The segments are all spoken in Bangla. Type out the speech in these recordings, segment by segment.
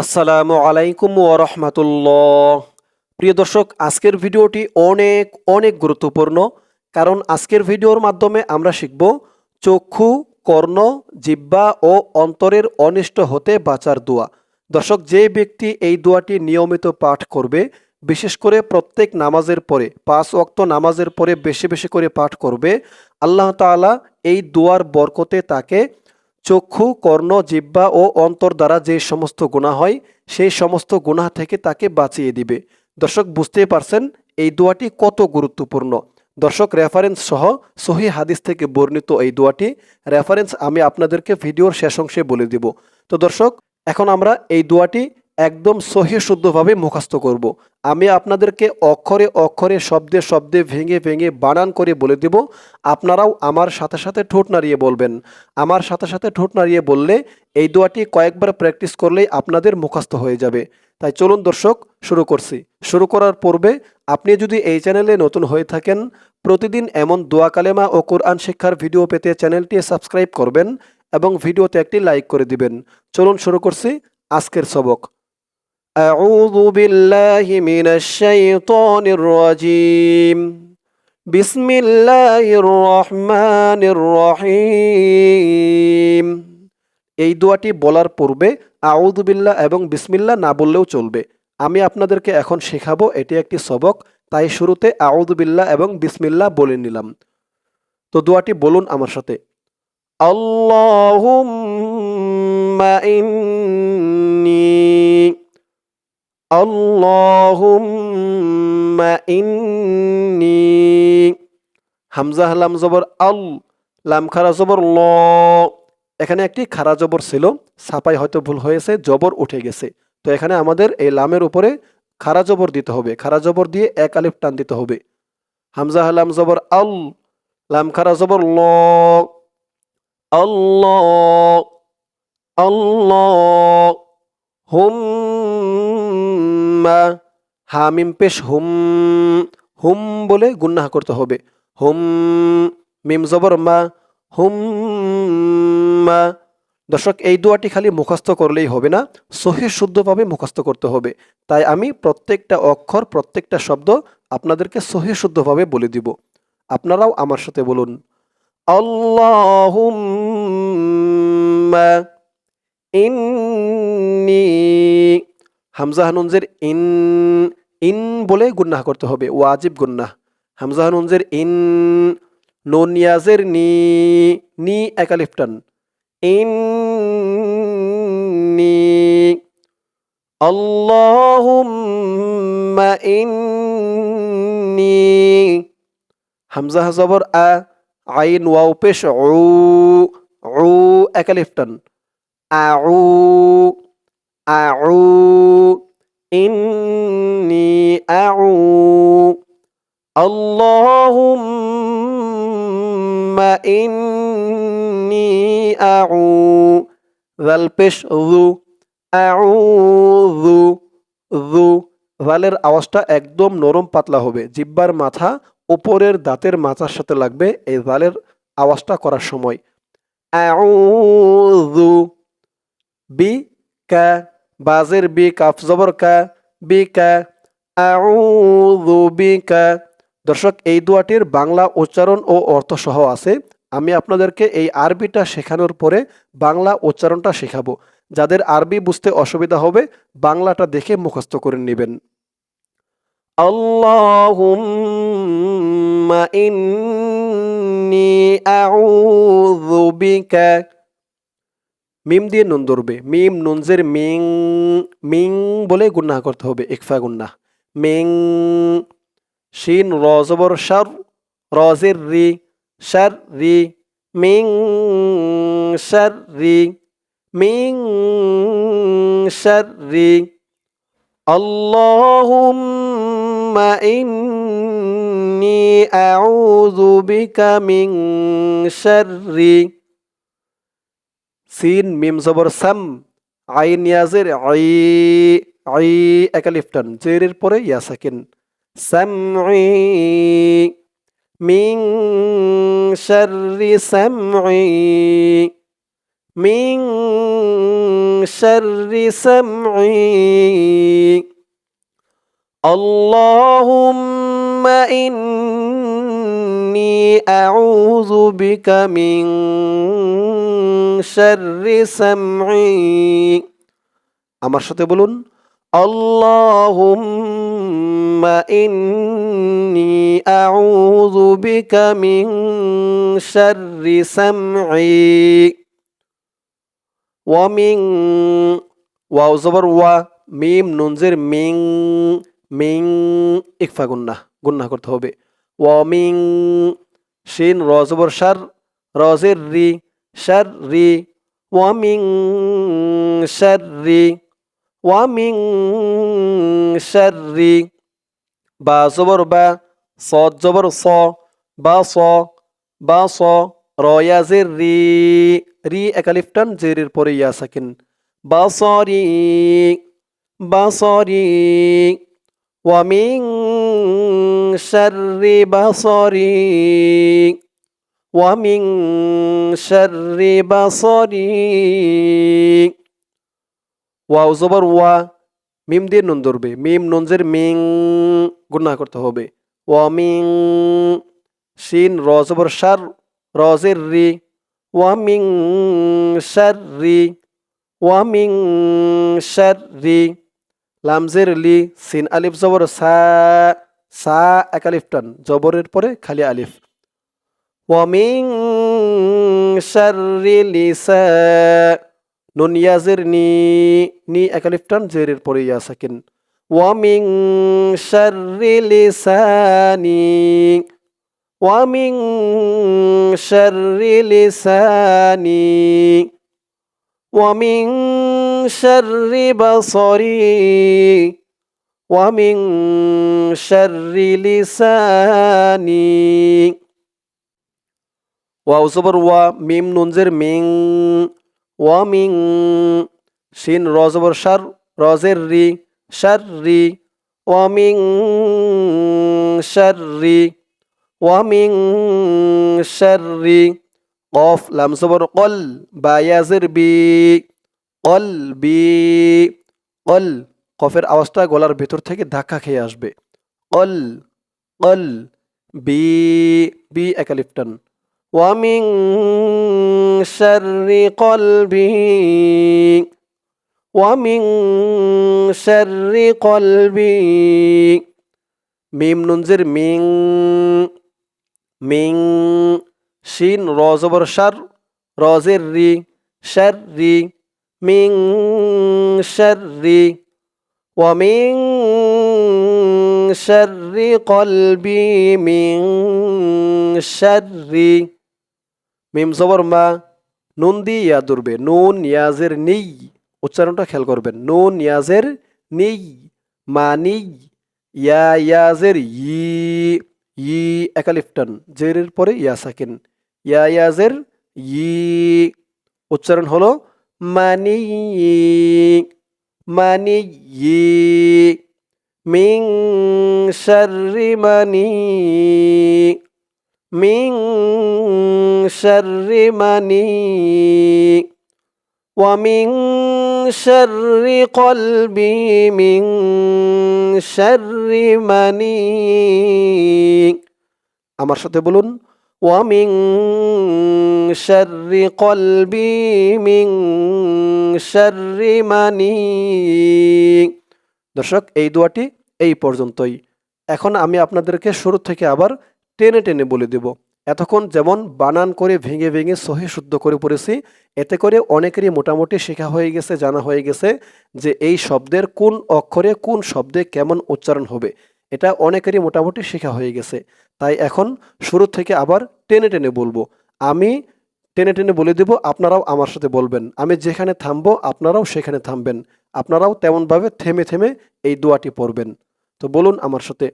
আসসালামু আলাইকুম ওরহমতুল্লাহ প্রিয় দর্শক, আজকের ভিডিওটি অনেক অনেক গুরুত্বপূর্ণ, কারণ আজকের ভিডিওর মাধ্যমে আমরা শিখব চক্ষু, কর্ণ জিব্বা ও অন্তরের অনিষ্ট হতে বাঁচার দোয়া। দর্শক, যে ব্যক্তি এই দোয়াটি নিয়মিত পাঠ করবে, বিশেষ করে প্রত্যেক নামাজের পরে, পাঁচ ওয়াক্ত নামাজের পরে বেশি বেশি করে পাঠ করবে, আল্লাহ তাআলা এই দোয়ার বরকতে তাকে চক্ষু, কর্ণ জিব্বা ও অন্তর দ্বারা যে সমস্ত গুণা হয়, সেই সমস্ত গুণা থেকে তাকে বাঁচিয়ে দিবে। দর্শক বুঝতে পারছেন, এই দোয়াটি কত গুরুত্বপূর্ণ। দর্শক রেফারেন্স সহ সহি হাদিস থেকে বর্ণিত এই দোয়াটি। রেফারেন্স আমি আপনাদেরকে ভিডিওর শেষ অংশে বলে দিব। তো দর্শক, এখন আমরা এই দোয়াটি একদম সহি শুদ্ধভাবে মুখস্থ করব। আমি আপনাদেরকে অক্ষরে অক্ষরে, শব্দে শব্দে, ভেঙে ভেঙে, বানান করে বলে দেব। আপনারাও আমার সাথে সাথে ঠোঁট নাড়িয়ে বলবেন। আমার সাথে সাথে ঠোঁট নাড়িয়ে বললে এই দোয়াটি কয়েকবার প্র্যাকটিস করলেই আপনাদের মুখস্থ হয়ে যাবে। তাই চলুন দর্শক, শুরু করছি। শুরু করার পূর্বে আপনি যদি এই চ্যানেলে নতুন হয়ে থাকেন, প্রতিদিন এমন দোয়া কালেমা ও কোরআন শিক্ষার ভিডিও পেতে চ্যানেলটি সাবস্ক্রাইব করবেন এবং ভিডিওতে একটি লাইক করে দিবেন। চলুন শুরু করছি আজকের সবক। أعوذ بالله من الشيطان الرجيم بسم الله الرحمن الرحيم এই দোয়াটি বলার পূর্বে আউযুবিল্লাহ এবং বিসমিল্লাহ না বললেও চলবে আমি আপনাদেরকে এখন শেখাবো এটি একটি সবক তাই শুরুতে আউযুবিল্লাহ এবং বিসমিল্লাহ বলে নিলাম তো দোয়াটি বলুন আমার সাথে আল্লাহুম্মা ইন্নী ইন্নী। হামজা লাম জবর আল, লাম খারা জবর ল। এখানে একটি খারা জবর ছিল ছাপাই হয়তো ভুল হয়েছে, জবর উঠে গেছে। তো এখানে আমাদের এই লামের উপরে খারা জবর দিতে হবে। খারা জবর দিয়ে এক আলিফ টান দিতে হবে। হামজা জবর আল, লাম খারা জবর ল। আল্লাহ আল্লাহ হুম্মা, হামিম পেশ হুম হুম বলে গুন্নাহ করতে হবে। হুম, মিম জবর মা, হুম মা। দর্শক, এই দোয়াটি খালি মুখস্থ করলেই হবে না, সহি শুদ্ধভাবে মুখস্থ করতে হবে। তাই আমি প্রত্যেকটা অক্ষর, প্রত্যেকটা শব্দ আপনাদেরকে সহি শুদ্ধভাবে বলে দিব। আপনারাও আমার সাথে বলুন, আল্লাহুম্মা ইন্নি হামজা হানুনজের ইন ইন বলে গুন্নাহ করতে হবে, ওয়াজিব গুন্নাহ। হামজা হানুনজের ইন, নুন ইয়াজের নি নি একালিফটান ইন, নি, আল্লাহুম্মা ইন্নি। হামজা জবর আ, আইন ওয়াও পেশ উ উ একালিফটান আউ আউ ইন্নি আউ আল্লাহুম্মা ইন্নি আউ যাল পেশ যু আউযু যু জালের আওয়াজটা একদম নরম পাতলা হবে। জিব্বার মাথা উপরের দাঁতের মাথার সাথে লাগবে এই জালের আওয়াজটা করার সময়। আউযু বি কা বাজের বি কাফ জবর কা বি কা, আউযু বিকা দর্শক, এই দোয়াটির বাংলা উচ্চারণ ও অর্থ সহ আছে। আমি আপনাদেরকে এই আরবিটা শেখানোর পরে বাংলা উচ্চারণটা শেখাবো। যাদের আরবি বুঝতে অসুবিধা হবে, বাংলাটা দেখে মুখস্থ করে নেবেন। আল্লাহুম্মা ইন্নি আউযু বিকা মিম দিয়ে নুন ধরবে। মিম নুনজের মিং মিং বলে গুন্না করতে হবে, ইকফা গুন্না মিং, শিন রজবর সার রজের রি সার রি, মিং সার রি, মিং সার রি। আউযু বিকা মিন শাররি সিন মিম জবর সাম আইন ইয়াজের আই আই একালিফটান জেরের পরে ইয়া সাকিন সামঈ মিন শাররি সামঈ মিং শাররি সামঈ اللهم إني أعوذ بك من شر سمعي আমার সাথে বলুন اللهم إني أعوذ بك من شر سمعي ومن واو زبر ওয়া মিম নুনজের মিং মিং ইকফা গুন্না গুন্না করতে হবে ওয়ামিং শিন রজবর সার, রজের রি, সার রি, ওয়ামিং সার রি, ওয়ামিং সার রি, বা জবর বা স জবর স, বা স বা স রয়াজের রি রি একালিফটান জেরির পরে ইয়া সাকিন, বা সরি বা সরি ওয়ামিং شر بصري ومن شر بصري ওয়াও জবর ওয়া মিম দিয়ে নুন ধরবে মিম নুনজের মিং গুণা করতে হবে ওয়ামিং শিন র জবর সার রজের রি ওয়ামিং সার রি ওয়ামিং শাররি লামজের লি সিন আলিফ জবর সা সা এক আলিফ জবরের পরে খালি আলিফ। ওয়ামিং শাররি লিসা, নুন ইয়াজের নি নি এক আলিফ টান, জেরের পরে ইয়া সাকিন। ওয়ামিং শাররি লিসানি ওয়ামিং শাররি লিসানি ওয়ামিং শাররি বাসরি। ومن شر لساني واو زبر و ميم نون زر من ومن شين رازبر شر را ري شر ري ومن شر ري ومن شر ري قف لم صبر قل با يزر بي قل, قلبي قلب কফের আওয়াজটা গলার ভেতর থেকে ধাক্কা খেয়ে আসবে। অল অল, বি বি একালিফটন ওয়ামিং শাররি কলবি। ওয়ামিং শাররি কলবি। মিম নুনজের মিং মিং, শিন, র সার রজের রি, শার রি, মিং, শার রি। ومن شر قلبي من شر মিম জবর মা নুন দিয়ে ইয়া ধরবে নুন ইয়াজের নেই উচ্চারণটা খেয়াল করবেন নুন ইয়াজের নেই মানি ইয়া ইয়াজের ই ই একালিফটন জেরের পরে ইয়া সাকিন ইয়া ইয়াজের ই উচ্চারণ হলো মানি মানি ই মিং শাররি মানি মিং শাররি মানি ومن شر قلبي من شر مني আমার সাথে বলুন ওয়ামিং শাররি কলবি মিং শাররি মানি দর্শক, এই দোয়াটি এই পর্যন্তই। এখন আমি আপনাদেরকে শুরু থেকে আবার টেনে টেনে বলে দেব। এতক্ষণ যেমন বানান করে ভেঙে ভেঙে সহি শুদ্ধ করে পড়েছি, এতে করে অনেকেরই মোটামুটি শেখা হয়ে গেছে, জানা হয়ে গেছে যে এই শব্দের কোন অক্ষরে কোন শব্দে কেমন উচ্চারণ হবে। এটা অনেকেরই মোটামুটি শেখা হয়ে গেছে। তাই এখন শুরু থেকে আবার টেনে টেনে বলব। আমি টেনে টেনে বলে দেব, আপনারাও আমার সাথে বলবেন। আমি যেখানে থামবো, আপনারাও সেখানে থামবেন। আপনারাও তেমনভাবে থেমে থেমে এই দোয়াটি পড়বেন। তো বলুন আমার সাথে,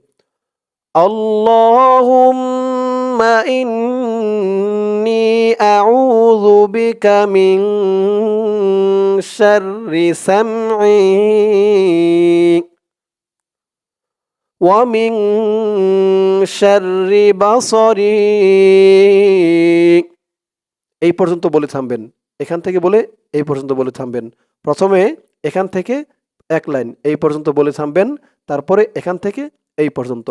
আল্লাহুম্মা ومن شر بصري এই পর্যন্ত বলে থামবেন এখান থেকে বলে এই পর্যন্ত বলে থামবেন প্রথমে এখান থেকে এক লাইন এই পর্যন্ত বলে থামবেন তারপরে এখান থেকে এই পর্যন্ত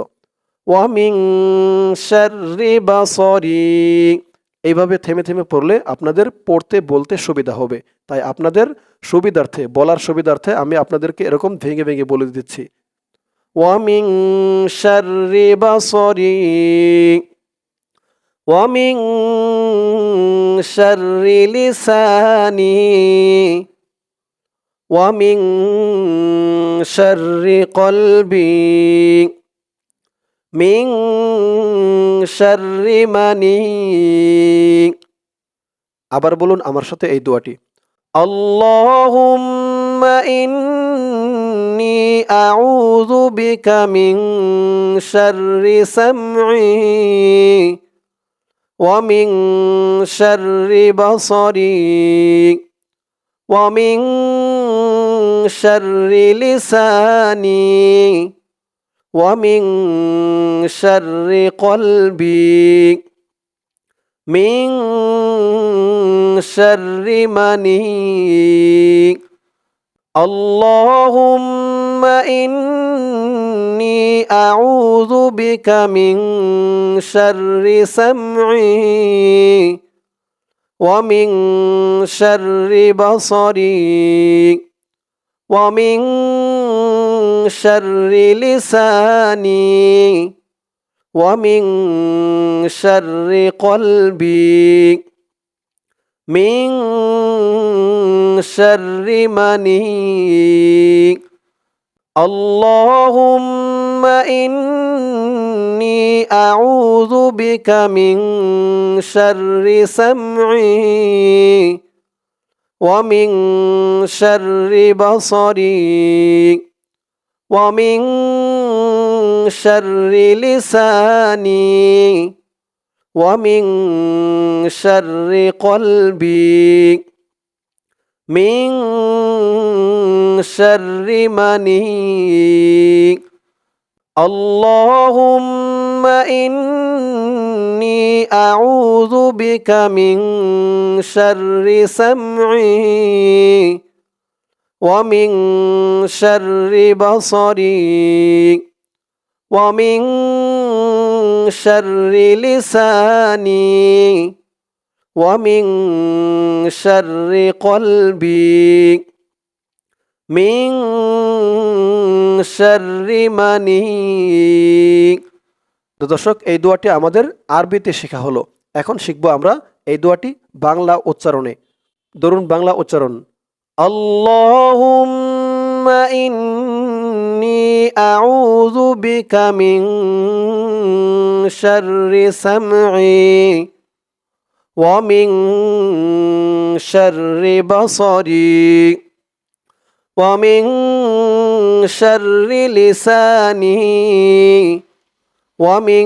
ওয়ামিং শাররি বাসরি এইভাবে থেমে থেমে পড়লে আপনাদের পড়তে বলতে সুবিধা হবে তাই আপনাদের সুবিধার্থে বলার সুবিধার্থে আমি আপনাদেরকে এরকম ভেঙে ভেঙে বলে দিচ্ছি ওয়ামিং শাররি বাসরি ওয়ামিং শাররি লিসানি ওয়ামিং শাররি কলবি মিং শাররি মানি আবার বলুন আমার সাথে এই দোয়াটি, আল্লাহুম্মা ইন্নি أعوذ بك من شر سمعي ومن شر بصري ومن شر لساني ومن شر قلبي من شر مني اللهم إني أعوذ بك من شر سمعي ومن شر بصري ومن شر لساني ومن شر قلبي من شر مني اللهم إني أعوذ بك من شر سمعي ومن شر بصري ومن شر لساني ومن شر قلبي من شر مني اللهم إني أعوذ بك من شر سمعي ومن شر بصري ومن شر لساني. ومن شر قلبي من شر مني তো দর্শক এই দোয়াটি আমাদের আরবিতে শেখা হলো এখন শিখবো আমরা এই দোয়াটি বাংলা উচ্চারণে ধরুন বাংলা উচ্চারণ اللهم إني أعوذ بك من شر سمعي ومن شر بصري ومن شر لساني ومن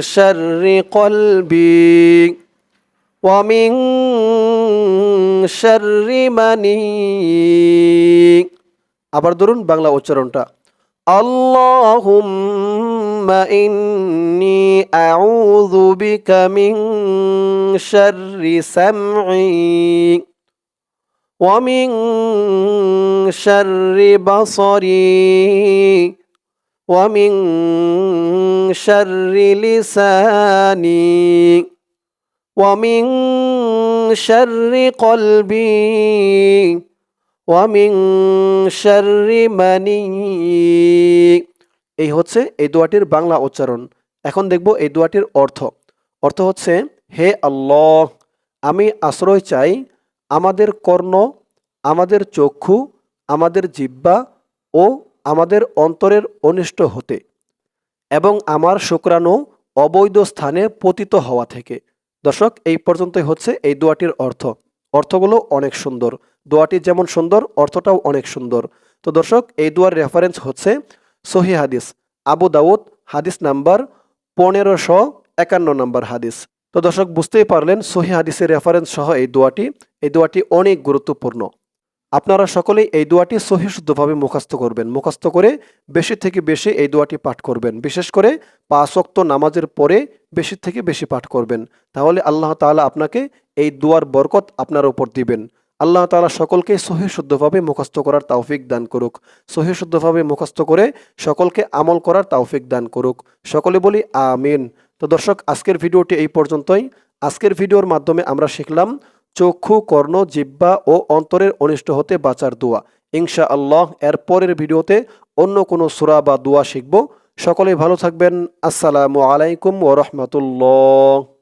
شر قلبي ومن شر مني আবার ধরুন বাংলা উচ্চারণটা اللهم إني أعوذ بك من شر سمعي ومن شر بصري ومن شر لساني ومن شر قلبي ومن شر مني এই হচ্ছে এই দোয়াটির বাংলা উচ্চারণ। এখন দেখব এই দোয়াটির অর্থ। অর্থ হচ্ছে, হে আল্লাহ, আমি আশ্রয় চাই আমাদের কর্ণ, আমাদের চক্ষু, আমাদের জিব্বা ও আমাদের অন্তরের অনিষ্ট হতে এবং আমার শুক্রাণু অবৈধ স্থানে পতিত হওয়া থেকে। দর্শক, এই পর্যন্তই হচ্ছে এই দোয়াটির অর্থ। অর্থগুলো অনেক সুন্দর। দোয়াটি যেমন সুন্দর, অর্থটাও অনেক সুন্দর। তো দর্শক, এই দোয়ার রেফারেন্স হচ্ছে সহি হাদিস। আবু দাউদ, হাদিস নাম্বার পনেরোশো একান্ন নম্বর হাদিস। তো দর্শক, বুঝতেই পারলেন, সহি হাদিসের রেফারেন্স সহ এই দোয়াটি এই দোয়াটি অনেক গুরুত্বপূর্ণ। আপনারা সকলেই এই দোয়াটি সহি শুদ্ধভাবে মুখস্থ করবেন। মুখস্থ করে বেশি থেকে বেশি এই দোয়াটি পাঠ করবেন। বিশেষ করে পাঁচ নামাজের পরে বেশি থেকে বেশি পাঠ করবেন। তাহলে আল্লাহ তাআলা আপনাকে এই দোয়ার বরকত আপনার উপর দিবেন। আল্লাহ তালা সকলকে সহি শুদ্ধভাবে মুখস্থ করার তাওফিক দান করুক। সহি শুদ্ধভাবে মুখস্থ করে সকলকে আমল করার তাওফিক দান করুক। সকলে বলি আমিন। তো দর্শক, আজকের ভিডিওটি এই পর্যন্তই। আজকের ভিডিওর মাধ্যমে আমরা শিখলাম চক্ষু, কর্ণ জিব্বা ও অন্তরের অনিষ্ট হতে বাঁচার দোয়া। ইনশা আল্লাহ এর পরের ভিডিওতে অন্য কোনো সুরা বা দোয়া শিখব। সকলে ভালো থাকবেন। আসসালামু আলাইকুম ও রহমতুল্লাহ।